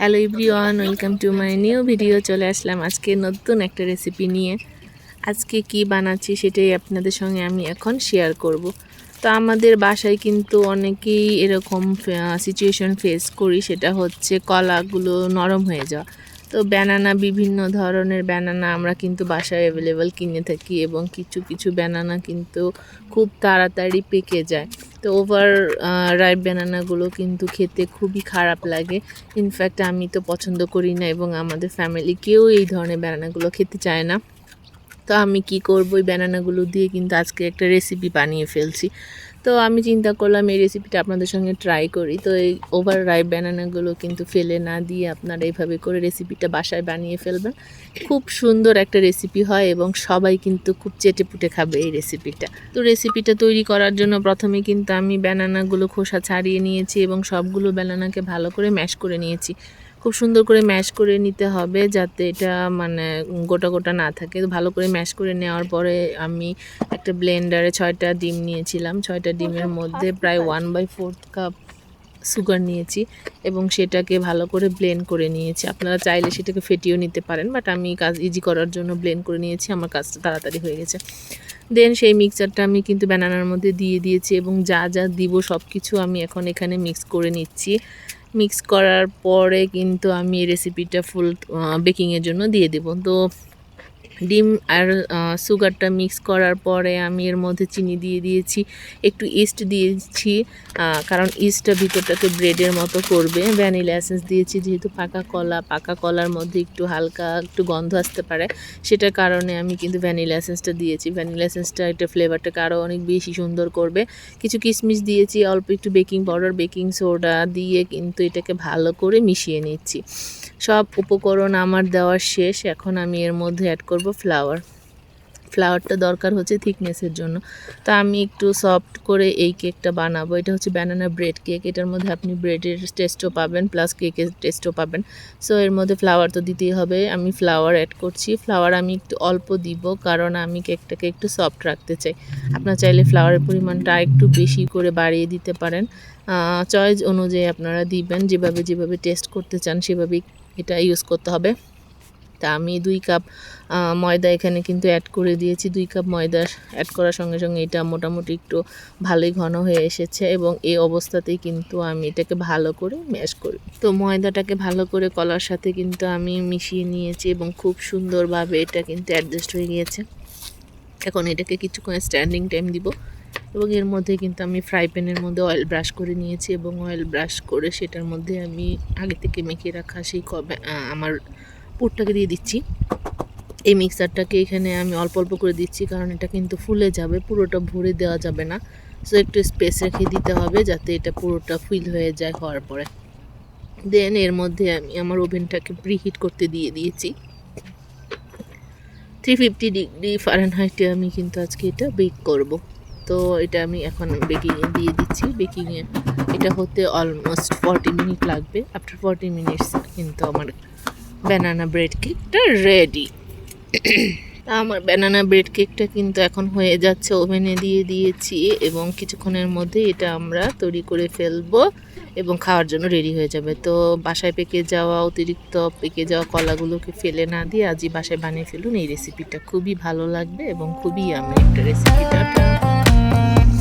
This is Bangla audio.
Hello everyone welcome to my new video চলে আসলাম আজকে নতুন একটা রেসিপি নিয়ে। আজকে কি বানাচ্ছি সেটাই আপনাদের সঙ্গে আমি এখন শেয়ার করব। তো আমাদের বাসায় কিন্তু অনেকেই এরকম সিচুয়েশন ফেস করি, সেটা হচ্ছে কলাগুলো নরম হয়ে যাওয়া। তো ব্যানানা বিভিন্ন ধরনের ব্যানানা আমরা কিন্তু বাসায় অ্যাভেলেবেল কিনে থাকি এবং কিছু কিছু ব্যানানা কিন্তু খুব তাড়াতাড়ি পেকে যায়। তো ওভার রাইপ ব্যানানাগুলো কিন্তু খেতে খুবই খারাপ লাগে। ইনফ্যাক্ট আমি তো পছন্দ করি না এবং আমাদের ফ্যামিলি কেউ এই ধরনের ব্যানানাগুলো খেতে চায় না। তো আমি কি করব? ওই ব্যানানাগুলো দিয়ে কিন্তু আজকে একটা রেসিপি বানিয়ে ফেলছি। তো আমি চিন্তা করলাম, এই রেসিপিটা আপনাদের সঙ্গে ট্রাই করি। তো এই ওভার রাইপ ব্যানানাগুলো কিন্তু ফেলে না দিয়ে আপনারা এইভাবে করে রেসিপিটা বাসায় বানিয়ে ফেলবেন। খুব সুন্দর একটা রেসিপি হয় এবং সবাই কিন্তু খুব চেটে পুটে খাবে এই রেসিপিটা তো রেসিপিটা তৈরি করার জন্য প্রথমে কিন্তু আমি ব্যানানাগুলো খোসা ছাড়িয়ে নিয়েছি এবং সবগুলো ব্যানানাকে ভালো করে ম্যাশ করে নিয়েছি। খুব সুন্দর করে ম্যাশ করে নিতে হবে যাতে এটা মানে গোটা গোটা না থাকে। ভালো করে ম্যাশ করে নেওয়ার পরে আমি একটা ব্লেন্ডারে ছয়টা ডিম নিয়েছিলাম। ছয়টা ডিমের মধ্যে প্রায় one by fourth cup sugar নিয়েছি এবং সেটাকে ভালো করে ব্লেন্ড করে নিয়েছি। আপনারা চাইলে সেটাকে ফেটিয়েও নিতে পারেন বাট আমি কাজ ইজি করার জন্য ব্লেন্ড করে নিয়েছি। আমার কাজটা তাড়াতাড়ি হয়ে গেছে। দেন সেই মিক্সচারটা আমি কিন্তু ব্যানানার মধ্যে দিয়ে দিয়েছি এবং যা যা দিব সব কিছু আমি এখন এখানে মিক্স করে নিচ্ছি। মিক্স করার পরে কিন্তু আমি রেসিপিটা ফুল বেকিংয়ের জন্য দিয়ে দেবো। তো ডিম আর সুগারটা মিক্স করার পরে আমি এর মধ্যে চিনি দিয়ে দিয়েছি, একটু ইস্ট দিয়েছি কারণ ইস্টটা ভিতরটাকে ব্রেডের মতো করবে। ভ্যানিলা এসেন্স দিয়েছি, যেহেতু পাকা কলা, পাকা কলার মধ্যে একটু হালকা একটু গন্ধ আসতে পারে, সেটার কারণে আমি কিন্তু ভ্যানিলা এসেন্সটা দিয়েছি। ভ্যানিলা এসেন্সটা একটা ফ্লেভারটাকে আরও অনেক বেশি সুন্দর করবে। কিছু কিশমিশ দিয়েছি, অল্প একটু বেকিং পাউডার, বেকিং সোডা দিয়ে কিন্তু এটাকে ভালো করে মিশিয়ে নিচ্ছি। সব উপকরণ আমার দেওয়ার শেষ। এখন আমি এর মধ্যে অ্যাড করব ফ্লাওয়ার ফ্লাওয়ারটা দরকার হচ্ছে থিকনেসের জন্য। তো আমি একটু সফট করে এই কেকটা বানাবো। এটা হচ্ছে ব্যানানা ব্রেড কেক এটার মধ্যে আপনি ব্রেডের টেস্টও পাবেন প্লাস কেকের টেস্টও পাবেন। সো এর মধ্যে ফ্লাওয়ার তো দিতেই হবে। আমি ফ্লাওয়ার অ্যাড করছি। ফ্লাওয়ার আমি একটু অল্প দিব, কারণ আমি কেকটাকে একটু সফট রাখতে চাই। আপনার চাইলে ফ্লাওয়ারের পরিমাণটা একটু বেশি করে বাড়িয়ে দিতে পারেন। চয়েস অনুযায়ী আপনারা দিবেন। যেভাবে যেভাবে টেস্ট করতে চান, সেভাবেই এটা ইউজ করতে হবে। তা আমি দুই কাপ ময়দা এখানে কিন্তু অ্যাড করে দিয়েছি। দুই কাপ ময়দা অ্যাড করার সঙ্গে সঙ্গে এটা মোটামুটি একটু ভালোই ঘন হয়ে এসেছে এবং এই অবস্থাতেই কিন্তু আমি এটাকে ভালো করে ম্যাশ করি। তো ময়দাটাকে ভালো করে কলার সাথে কিন্তু আমি মিশিয়ে নিয়েছি এবং খুব সুন্দরভাবে এটা কিন্তু অ্যাডজাস্ট হয়ে গিয়েছে। এখন এটাকে কিছুক্ষণ স্ট্যান্ডিং টাইম দিব। এবং এর মধ্যে কিন্তু আমি ফ্রাই প্যানের মধ্যে অয়েল ব্রাশ করে নিয়েছি এবং অয়েল ব্রাশ করে সেটার মধ্যে আমি আগে থেকে মেখে রাখা সেই কবে আমার পুরটাকে দিয়ে দিচ্ছি। এই মিক্সারটাকে এখানে আমি অল্প অল্প করে দিচ্ছি কারণ এটা কিন্তু ফুলে যাবে, পুরোটা ভরে দেওয়া যাবে না। সো একটু স্পেস রেখে দিতে হবে যাতে এটা পুরোটা ফিল হয়ে যায় হওয়ার পরে। দেন এর মধ্যে আমি আমার ওভেনটাকে প্রিহিট করতে দিয়ে দিয়েছি। থ্রি ফিফটি ডিগ্রি ফারেনহাইটে আমি কিন্তু আজকে এটা বেক করব। তো এটা আমি এখন বেকিংয়ে দিয়ে দিচ্ছি। বেকিংয়ে এটা হতে অলমোস্ট ফর্টি মিনিট লাগবে। আফটার ফর্টি মিনিটস কিন্তু আমার ব্যানানা ব্রেড কেকটা রেডি আমার ব্যানানা ব্রেড কেকটা কিন্তু এখন হয়ে যাচ্ছে। ওভেনে দিয়ে দিয়েছি এবং কিছুক্ষণের মধ্যে এটা আমরা তৈরি করে ফেলব এবং খাওয়ার জন্য রেডি হয়ে যাবে। তো বাসায় পেকে যাওয়া অতিরিক্ত পেকে যাওয়া কলাগুলোকে ফেলে না দিয়ে আজই বাসায় বানিয়ে ফেলুন। এই রেসিপিটা খুবই ভালো লাগবে এবং খুবই আমি একটা রেসিপিটা Bye.